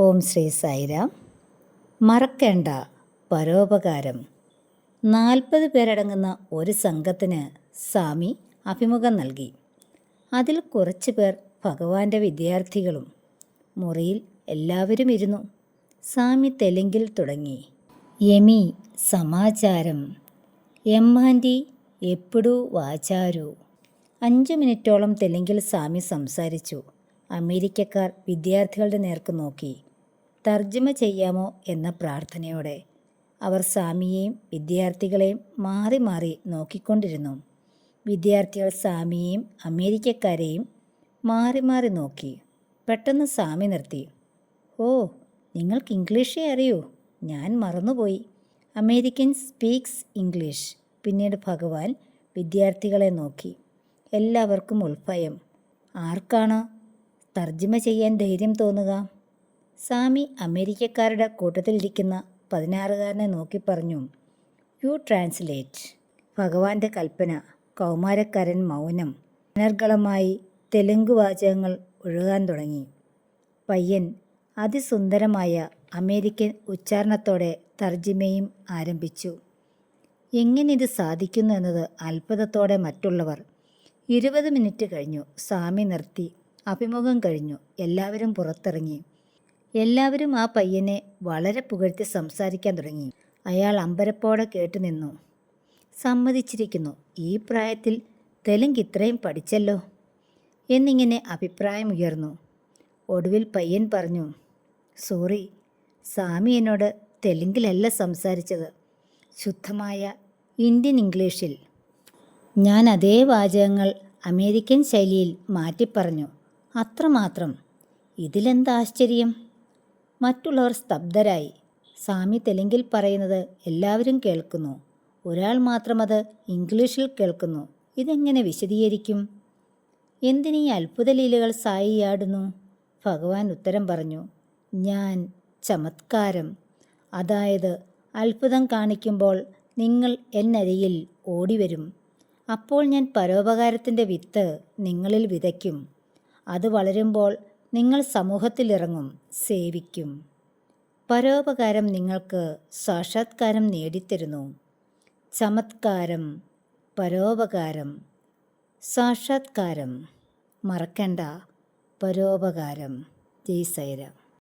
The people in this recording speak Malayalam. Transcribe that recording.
ഓം ശ്രീ സൈറാം മറക്കേണ്ട പരോപകാരം. നാൽപ്പത് പേരടങ്ങുന്ന ഒരു സംഘത്തിന് സ്വാമി അഭിമുഖം നൽകി. അതിൽ കുറച്ച് പേർ ഭഗവാന്റെ വിദ്യാർത്ഥികളും. മുറിയിൽ എല്ലാവരും ഇരുന്നു. സ്വാമി തെലുങ്കിൽ തുടങ്ങി. യമി സമാചാരം. എമ്മാന്റി എപ്പിടു വാചാരു. അഞ്ച് മിനിറ്റോളം തെലുങ്കിൽ സ്വാമി സംസാരിച്ചു. അമേരിക്കക്കാർ വിദ്യാർത്ഥികളുടെ നേർക്ക് നോക്കി. തർജമ ചെയ്യാമോ എന്ന പ്രാർത്ഥനയോടെ അവർ സ്വാമിയെയും വിദ്യാർത്ഥികളെയും മാറി മാറി നോക്കിക്കൊണ്ടിരുന്നു. വിദ്യാർത്ഥികൾ സ്വാമിയെയും അമേരിക്കക്കാരെയും മാറി മാറി നോക്കി. പെട്ടെന്ന് സ്വാമി നിർത്തി. ഓ നിങ്ങൾക്ക് ഇംഗ്ലീഷേ അറിയൂ. ഞാൻ മറന്നുപോയി. അമേരിക്കൻ സ്പീക്സ് ഇംഗ്ലീഷ് പിന്നീട് ഭഗവാൻ വിദ്യാർത്ഥികളെ നോക്കി. എല്ലാവർക്കും ഉൾഭയം. ആർക്കാണ് തർജമ ചെയ്യാൻ ധൈര്യം തോന്നുക? സ്വാമി അമേരിക്കക്കാരുടെ കൂട്ടത്തിലിരിക്കുന്ന പതിനാറുകാരനെ നോക്കി പറഞ്ഞു യു ട്രാൻസ്ലേറ്റ് ഭഗവാന്റെ കൽപ്പന കൗമാരക്കാരൻ മൗനം അനർഗളമായി തെലുങ്ക് വാചകങ്ങൾ ഒഴുകാൻ തുടങ്ങി. പയ്യൻ അതിസുന്ദരമായ അമേരിക്കൻ ഉച്ചാരണത്തോടെ തർജിമയും ആരംഭിച്ചു. എങ്ങനെ ഇത് സാധിക്കുന്നു എന്നത് അത്ഭുതത്തോടെ മറ്റുള്ളവർ. ഇരുപത് മിനിറ്റ് കഴിഞ്ഞു. സ്വാമി നിർത്തി. അഭിമുഖം കഴിഞ്ഞു. എല്ലാവരും പുറത്തിറങ്ങി. എല്ലാവരും ആ പയ്യനെ വളരെ പുകഴ്ത്തി സംസാരിക്കാൻ തുടങ്ങി. അയാൾ അമ്പരപ്പോടെ കേട്ടുനിന്നു സമ്മതിച്ചിരിക്കുന്നു ഈ പ്രായത്തിൽ തെലുങ്ക് ഇത്രയും പഠിച്ചല്ലോ എന്നിങ്ങനെ അഭിപ്രായമുയർന്നു ഒടുവിൽ പയ്യൻ പറഞ്ഞു സോറി സ്വാമി എന്നോട് തെലുങ്കിലല്ല സംസാരിച്ചത് ശുദ്ധമായ ഇന്ത്യൻ ഇംഗ്ലീഷിൽ. ഞാൻ അതേ വാചകങ്ങൾ അമേരിക്കൻ ശൈലിയിൽ മാറ്റിപ്പറഞ്ഞു. അത്രമാത്രം. ഇതിലെന്താ ആശ്ചര്യം? മറ്റുള്ളവർ സ്തബ്ധരായി. സാമി തെലുങ്കിൽ പറയുന്നത് എല്ലാവരും കേൾക്കുന്നു. ഒരാൾ മാത്രം അത് ഇംഗ്ലീഷിൽ കേൾക്കുന്നു. ഇതെങ്ങനെ വിശദീകരിക്കും? എന്തിനീ അത്ഭുത ലീലകൾ സായിയാടുന്നു ഭഗവാൻ ഉത്തരം പറഞ്ഞു ഞാൻ ചമത്കാരം. അതായത് അത്ഭുതം കാണിക്കുമ്പോൾ നിങ്ങൾ എന്നരിയിൽ ഓടിവരും. അപ്പോൾ ഞാൻ പരോപകാരത്തിന്റെ വിത്ത് നിങ്ങളിൽ വിതയ്ക്കും. അത് വളരുമ്പോൾ നിങ്ങൾ സമൂഹത്തിലിറങ്ങും സേവിക്കും. പരോപകാരം നിങ്ങൾക്ക് സാക്ഷാത്കാരം നേടിത്തരുന്നു. ചമത്കാരം പരോപകാരം സാക്ഷാത്കാരം. മറക്കണ്ട പരോപകാരം. ജയ് സൈരാം